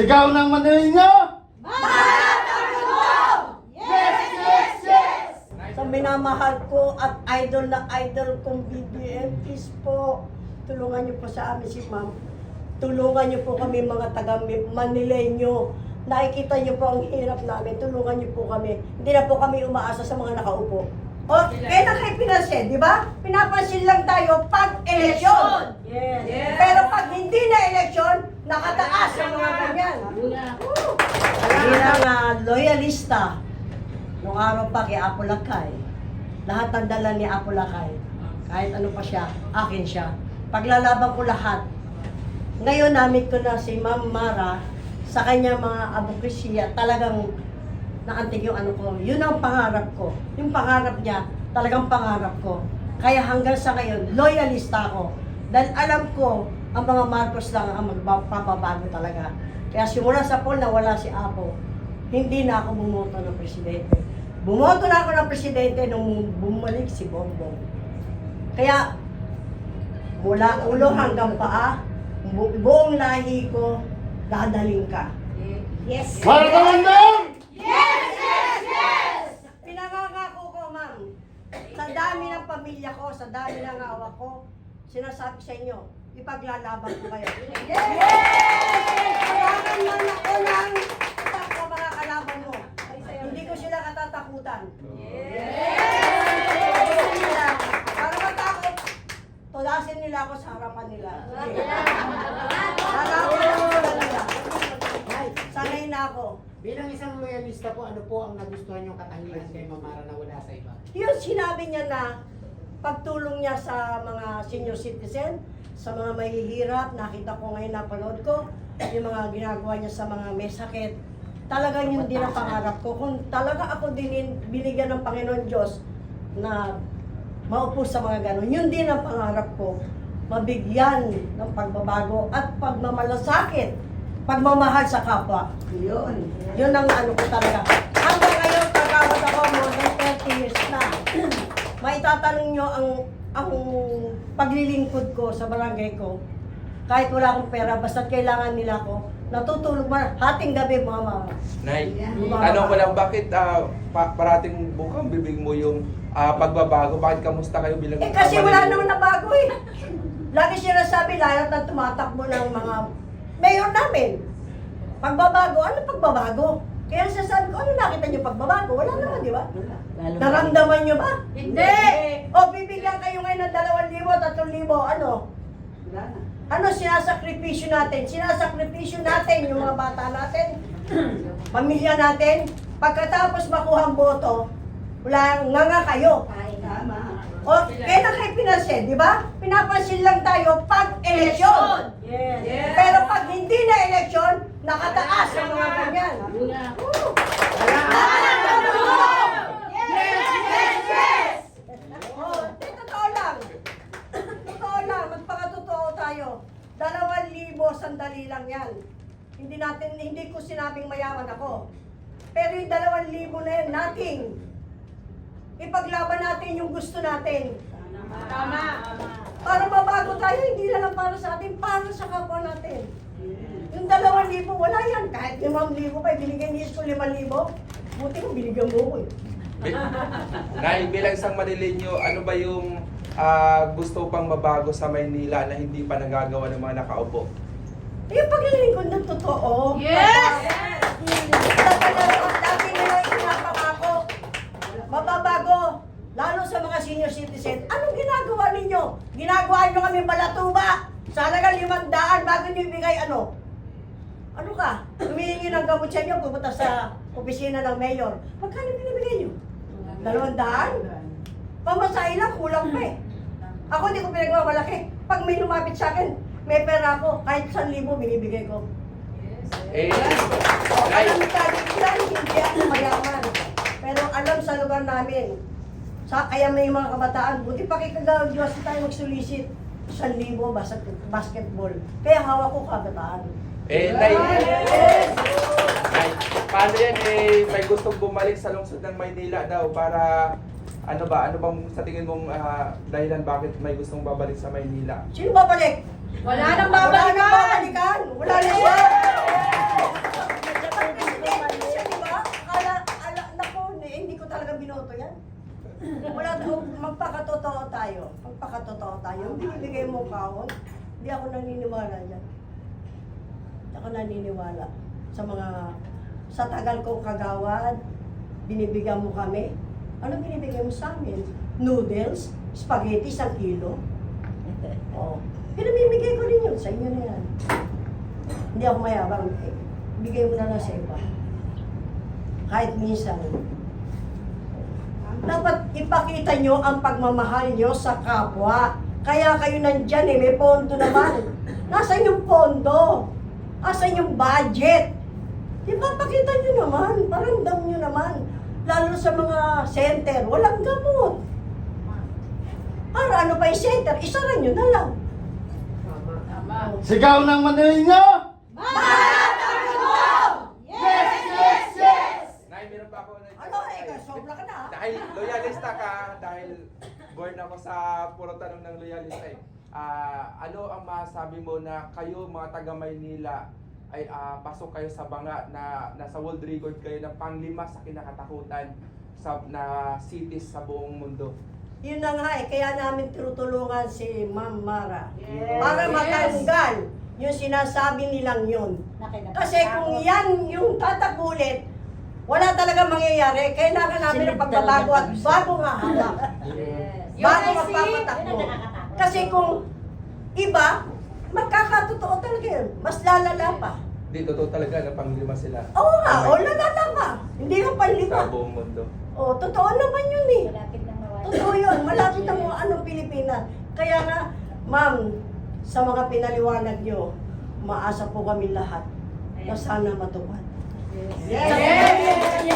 Sigaw ng Manila Sa minamahal ko at idol na idol kong BBM, please po, tulungan niyo po sa amin si ma'am. Tulungan niyo po kami mga taga Manileño. Nakikita niyo po ang hirap namin. Tulungan niyo po kami. Hindi na po kami umaasa sa mga nakaupo. O, kaya na kayo pinansin, di ba? Pinapansin lang tayo pag eleksyon. Yes. Pero pag hindi na eleksyon, nakataas ang mga ganyan. Bilang uh, loyalista, nung araw pa kay Apo Lakay, lahat ng dala ni Apo Lakay, kahit ano pa siya, akin siya. Paglalaban ko lahat. Ngayon, namit ko na si Ma'am Mara sa kanya mga abokrisya, talagang naantig yung ano ko. Yun ang pangarap ko. Yung pangarap niya, talagang pangarap ko. Kaya hanggang sa ngayon, loyalista ako. Dahil alam ko, ang mga Marcos lang ang magpapabago talaga. Kaya simula sa poll na wala si Apo, hindi na ako bumoto ng presidente. Bumoto na ako ng presidente nung bumalik si Bongbong. Kaya, mula ulo hanggang paa, bu- buong lahi ko, dadaling ka. Yes. Para kamandang! Pinangangako ko, ma'am, sa dami ng pamilya ko, sa dami ng awa ko, sinasabi sa inyo, ipaglalaban ko kayo. Kailangan man ako ng itak sa mga kalaban mo. Hindi ko sila katatakutan. Para matakot, tulasin nila ako sa harapan nila. Ako sa nila. Sanay na ako. Bilang isang loyalista po, ano po ang nagustuhan yung katangian kay Mamara na wala sa iba? Yun sinabi niya na pagtulong niya sa mga senior citizen, sa mga mahihirap, nakita ko ngayon, napanood ko, yung mga ginagawa niya sa mga may sakit. Talagang yun din ang pangarap ko. Kung talaga ako din binigyan ng Panginoon Diyos na maupo sa mga ganon, yun din ang pangarap ko. Mabigyan ng pagbabago at pagmamalasakit, pagmamahal sa kapwa. Yun. Yun ang ano ko talaga. Hanggang ngayon, pagkawat ako more than 30 years. Maitatanong nyo ang ang paglilingkod ko sa barangay ko. Kahit wala akong pera, basta kailangan nila ako, natutulog man, hating gabi mama. Nay, Bumaba. tanong ko lang, bakit ah, pa- parating bukang bibig mo yung ah, pagbabago? Bakit kamusta kayo bilang Eh kasi wala naman na bago eh. Lagi sinasabi lahat na tumatakbo ng mga mayor namin. Pagbabago, ano pagbabago? Kaya sasabi ko, ano nakita niyo pagbabago? Wala naman, di ba? Naramdaman niyo ba? Hindi. O bibigyan kayo ngayon ng 2,000, 3,000, ano? Ano sinasakripisyo natin? Sinasakripisyo natin yung mga bata natin, pamilya natin. Pagkatapos makuha ang boto, wala nga nga kayo. O, kaya na kayo pinansin, di ba? Pinapansin lang tayo pag eleksyon. Yes. Pero pag hindi na eleksyon, nakataas ang mga ganyan. Oh, di, totoo lang. Totoo lang, magpakatotoo tayo. Dalawang libo, sandali lang yan. Hindi natin, hindi ko sinabing mayaman ako. Pero yung dalawang libo na yan, nothing. Ipaglaban natin yung gusto natin. Tama. Para mabago tayo, hindi na lang para sa atin, para sa kapwa natin. Yung dalawang libo, wala yan. Kahit limang libo pa, binigyan niyo ko limang libo. Buti ko, binigyan mo ko eh. Nay, bilang isang Manileño, ano ba yung ah, gusto pang mabago sa Maynila na hindi pa nagagawa ng mga nakaupo? Yung paglilingkod ng totoo. Yes. Lagi nila pinapangako. Mababago. Lalo sa mga senior citizen. Anong ginagawa ninyo? Ginagawa nyo kami balatuba. Sa halagang limandaan bago nyo ibigay ano? Ano ka? Humihingi ng gamot sa inyo, pupunta sa opisina ng mayor. Magkano binibigay nyo? Dalawang daan? Pamasahe lang, kulang pa eh. Ako hindi ko pinagmamalaki. Pag may lumapit sa akin, may pera ako, kahit 1,000 binibigay ko. Eh, Oh, Nay, alam tayo yan, hindi ako mayaman. Pero alam sa lugar namin, sa kaya may mga kabataan, buti pa kay kagawad Diyos tayo magsulisit. Isang libo basket, basketball. Kaya hawak ko kabataan. Eh, Nay! Nay, paano yan eh, may gustong bumalik sa lungsod ng Maynila daw para ano ba, ano bang sa tingin mong ah, dahilan bakit may gustong babalik sa Maynila? Sino babalik? Wala nang Wala babalikan. nang babalikan. Wala na siya. Pag-presidente siya, di ba? Akala, ala, naku, hindi ko talaga binoto yan. Wala, oh, magpakatotoo tayo. Magpakatotoo tayo. Binibigay mo kaon, hindi ako naniniwala dyan. Ako naniniwala sa mga, sa tagal kong kagawad, binibigyan mo kami. Ano binibigay mo sa amin? Noodles, spaghetti, isang kilo. Oo. Pinamimigay ko rin yun. Sa inyo na yan. Hindi ako mayabang. Eh, bigay mo na lang sa iba. Kahit minsan. Dapat ipakita nyo ang pagmamahal nyo sa kapwa. Kaya kayo nandyan eh, may pondo naman. Nasaan yung pondo? Nasaan yung budget? Di ba, pakita nyo naman, paramdam nyo naman. Lalo sa mga center, walang gamot. Para ano pa yung center, isara nyo na lang. Tama. Tama. Sigaw ng Manila Yes, yes, yes. Nay, meron pa ako na Ano eh, sobra ka na. ah. Dahil loyalista ka, dahil born ako sa puro tanong ng loyalista eh. Ah, ano ang masabi mo na kayo mga taga Maynila ay ah, pasok kayo sa banga na nasa world record kayo ng panglima sa kinakatakutan sa na cities sa buong mundo. Yun na nga eh, kaya namin tinutulungan si Ma'am Mara. Yes. Para matanggal yung sinasabi nilang yun. Kasi kung yan yung tatakulit, wala talaga mangyayari. Kailangan namin ng pagbabago at bagong hahanap. Yes. Bago magpapatakbo. Kasi kung iba, magkakatotoo talaga yun. Mas lalala pa. Di totoo talaga na panglima sila. Oo nga, o lalala pa. Hindi nga Sa panlima. buong mundo. O, totoo naman yun eh. Totoo yun. Malapit ang mga anong Pilipinas. Kaya nga, ma'am, sa mga pinaliwanag nyo, maasa po kami lahat na sana matupad. Yes, yes, yes.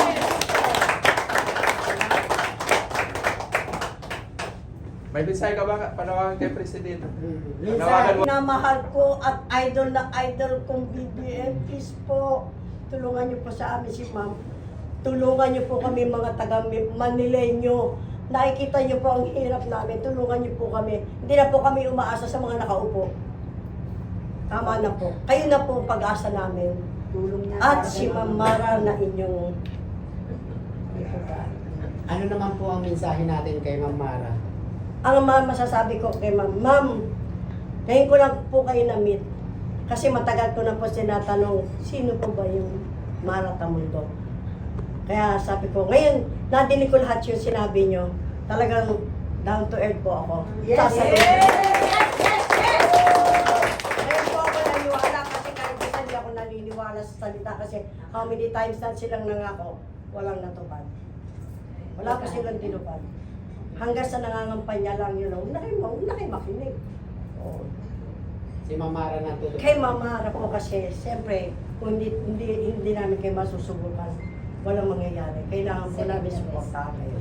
May mensahe ka ba panawagan kay Presidente? Mm. Panawagan mo. Minamahal ko at idol na idol kong BBM, please po, tulungan niyo po sa amin si ma'am. Tulungan niyo po kami mga taga Manileño. Nakikita niyo po ang hirap namin. Tulungan niyo po kami. Hindi na po kami umaasa sa mga nakaupo. Tama na po. Kayo na po ang pag-asa namin. At si Ma'am Mara na inyong Ano naman po ang mensahe natin kay Ma'am Mara? Ang masasabi ko kay ma'am, ma'am, ngayon ko lang po kayo na-meet. Kasi matagal ko na po sinatanong, sino po ba yung Mara Tamundo? Kaya sabi ko, ngayon, nadinig ko lahat yung sinabi nyo. Talagang down to earth po ako. Yes, Sasabihin yes, ko. yes, yes. Ngayon po ako naniwala kasi kahit isa hindi ako naniniwala sa salita kasi how many times na silang nangako, walang natupad. Wala pa silang tinupad. Hanggang sa nangangampanya lang yun, huwag na kayo, huwag na kayo makinig. Oo. Si Ma'am Mara na tutupad. Kay Mama po kasi, siyempre, kung hindi, hindi, hindi namin kayo masusubukan, walang mangyayari. Kailangan po namin suportahan kayo.